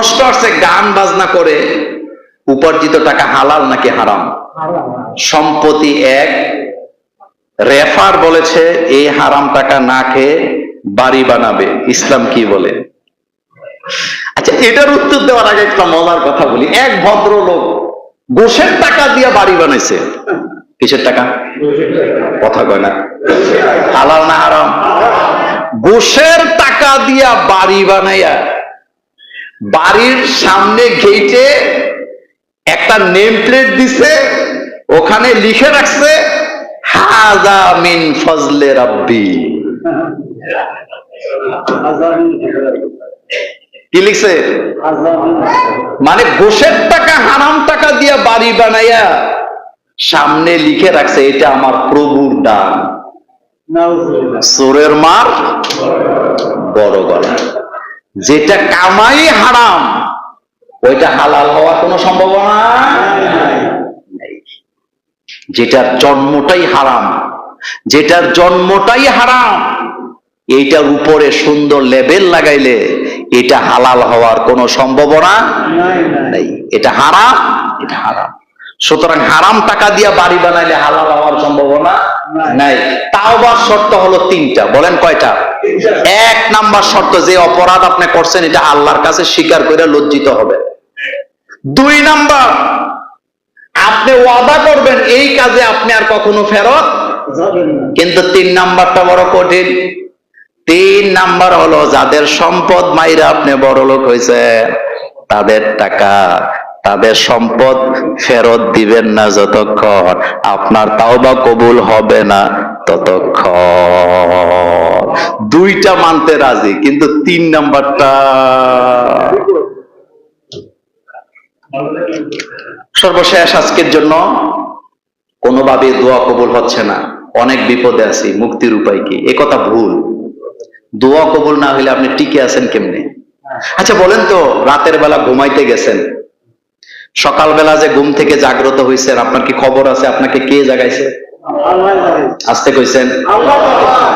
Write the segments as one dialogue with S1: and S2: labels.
S1: প্রশ্ন আসছে, গান বাজনা করে, উপার্জিত টাকা হালাল নাকি হারাম? সম্পত্তি এক, রেফার বলেছে, এই হারাম টাকা না খেয়ে বাড়ি বানাবে। ইসলাম কি বলে? আচ্ছা এটার উত্তর দেওয়ার আগে একটা মজার কথা বলি। এক ভদ্রলোক গোষের টাকা দিয়ে বাড়ি বানাইছে। কিসের টাকা? কথা কয় না। হালাল না হারাম? গোষের টাকা দিয়া বাড়ি বানাইয়া বাড়ির সামনে গেটে একটা নেম প্লেট দিছে ওখানে লিখে রাখছে হাজা মিন ফজলে রাব্বি। কি লিখছে? মানে ঘোষের টাকা হারাম টাকা দিয়া বাড়ি বানাইয়া সামনে লিখে রাখছে এটা আমার প্রভুর দান। চোরের মার বড় গলা। যেটা কামাই হারাম ওইটা হালাল হওয়ার কোনো সম্ভাবনা যেটার জন্মটাই হারাম যেটার জন্মটাই হারাম এইটার উপরে সুন্দর লেবেল লাগাইলে এটা হালাল হওয়ার কোনো সম্ভাবনা নেই এটা হারাম এটা হারাম। সুতরাং হারাম টাকা দিয়া বাড়ি বানাইলে হালাল হওয়ার সম্ভাবনা নাই। তাও বা শর্ত হলো তিনটা বলেন কয়টা? এক নাম্বার শর্ত, যে অপরাধ আপনি করছেন, এটা আল্লাহর কাছে স্বীকার করে লজ্জিত হবে। দুই নাম্বার, আপনি ওয়াদা করবেন, এই কাজে আপনি আর কখনো ফেরত কিন্তু তিন নাম্বারটা বড় কঠিন। তিন নাম্বার হলো, যাদের সম্পদ মাইরা আপনি বড় লোক হয়েছে তাদের টাকা, তাদের সম্পদ ফেরত দিবেন না যতক্ষণ। আপনার তাওবা কবুল হবে না ততক্ষণ। দুইটা মানতে রাজি, কিন্তু তিন নাম্বারটা সর্বশেষ আজকের জন্য কোনোভাবে দোয়া কবুল হচ্ছে না। অনেক বিপদে আছি, মুক্তির উপায় কি? এ কথা ভুল। দোয়া কবুল না হলে আপনি টিকে আছেন কেমনে? আচ্ছা বলেন তো, রাতের বেলা ঘুমাইতে গেছেন। সকালবেলা যে ঘুম থেকে জাগ্রত হয়েছেন আপনার কি খবর আছে? আপনাকে কে জাগাইছে? আসতে কইছেন,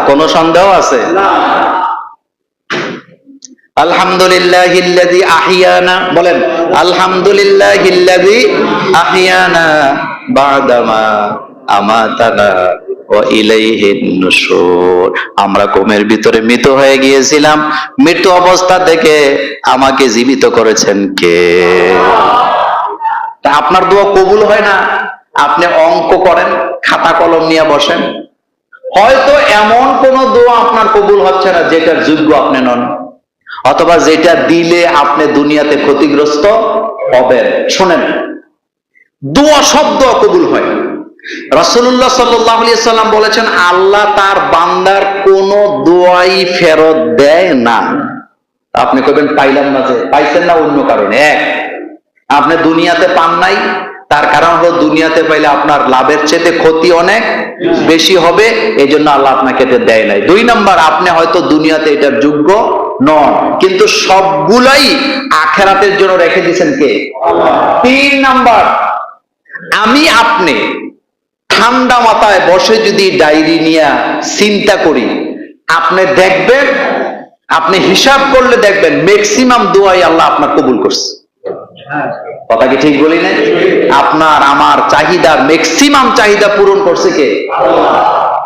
S1: কোন সন্দেহ আছে? আলহামদুলিল্লাহিল্লাযী বলেন আমরা ঘুমের ভিতরে মৃত হয়ে গিয়েছিলাম। মৃত্যু অবস্থা থেকে আমাকে জীবিত করেছেন কে? আপনার দোয়া কবুল হয় না? আপনি অঙ্ক করেন, খাতা কলম নিয়ে বসেন। হয়তো এমন কোন দোয়া আপনার কবুল হচ্ছে না, যেটার যোগ্য আপনি নন। অথবা যেটা দিলে আপনি দুনিয়াতে ক্ষতিগ্রস্ত হবেন। শোনেন, দোয়া শব্দ কবুল হয়। আলাইহি সাল্লাম বলেছেন, আল্লাহ তার বান্দার কোন দোয়াই ফেরত দেয় না। আপনি কবেন পাইলাম না যে, পাইছেন না অন্য কারণে। এক, আপনি দুনিয়াতে পান নাই তার কারণ হলো দুনিয়াতে পাইলে আপনার লাভের চেয়ে ক্ষতি অনেক বেশি হবে এই জন্য আল্লাহ আপনাকে এটা দেয় নাই। দুই নাম্বার, আপনি হয়তো দুনিয়াতে এটার যোগ্য নন, কিন্তু সবগুলাই আখেরাতের জন্য রেখে দিয়েছেন কে? তিন নাম্বার, আমি আপনি ঠান্ডা মাথায় বসে যদি ডায়েরি নিয়ে চিন্তা করি, আপনি দেখবেন, আপনি হিসাব করলে দেখবেন ম্যাক্সিমাম দোয়াই আল্লাহ আপনার কবুল করছে। কথা কি ঠিক বলি না আপনার, আমার চাহিদার ম্যাক্সিমাম চাহিদা পূরণ করছে কে?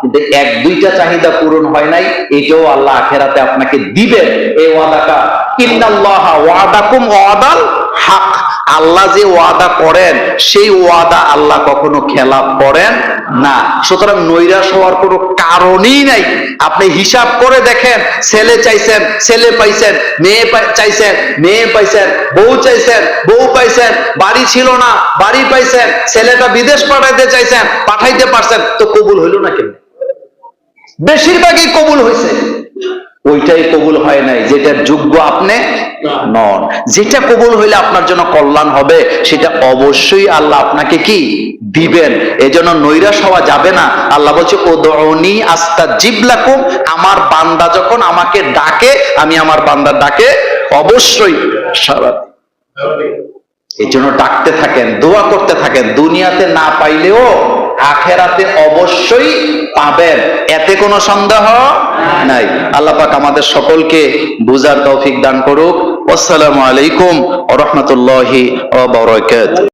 S1: কিন্তু এক, দুইটা চাহিদা পূরণ হয় নাই, এটাও আল্লাহ আখেরাতে আপনাকে দিবেন। এই ওয়াদাটা ইন্নাল্লাহ ওয়াদাকুম ওয়াদাল হক। আল্লাহ যে ওয়াদা করেন, সেই ওয়াদা আল্লাহ কখনো খেলাপ করেন না। সুতরাং নৈরাশ হওয়ার কোনো কারণই নাই। আপনি হিসাব করে দেখেন, ছেলে চাইছেন, ছেলে পাইছেন, মেয়ে চাইছেন, মেয়ে পাইছেন, বউ চাইছেন, বউ পাইছেন, বাড়ি ছিল না, বাড়ি পাইছেন, ছেলেটা বিদেশ পাঠাইতে চাইছেন, পাঠাইতে পারছেন, তো কবুল হইল না কেন বেশিরভাগই কবুল হয়েছে ওইটাই কবুল হয় নাই যেটার যোগ্য আপনি নন। যেটা কবুল হইলে আপনার জন্য কল্যাণ হবে সেটা অবশ্যই আল্লাহ আপনাকে কি দিবেন? এজন্য নৈরাশ হওয়া যাবে না। আল্লাহ বলছে ও দনি আস্তা জিবলাকুম আমার বান্দা যখন আমাকে ডাকে আমি আমার বান্দার ডাকে অবশ্যই সারা এই জন্য ডাকতে থাকেন দোয়া করতে থাকেন। দুনিয়াতে না পাইলেও আখেরাতে অবশ্যই পাবেন। এতে কোনো সন্দেহ নাই। আল্লাহ পাক আমাদের সকলকে বুঝার তৌফিক দান করুক। আসসালামু আলাইকুম ওয়া রাহমাতুল্লাহি ওয়া বারাকাতুহু।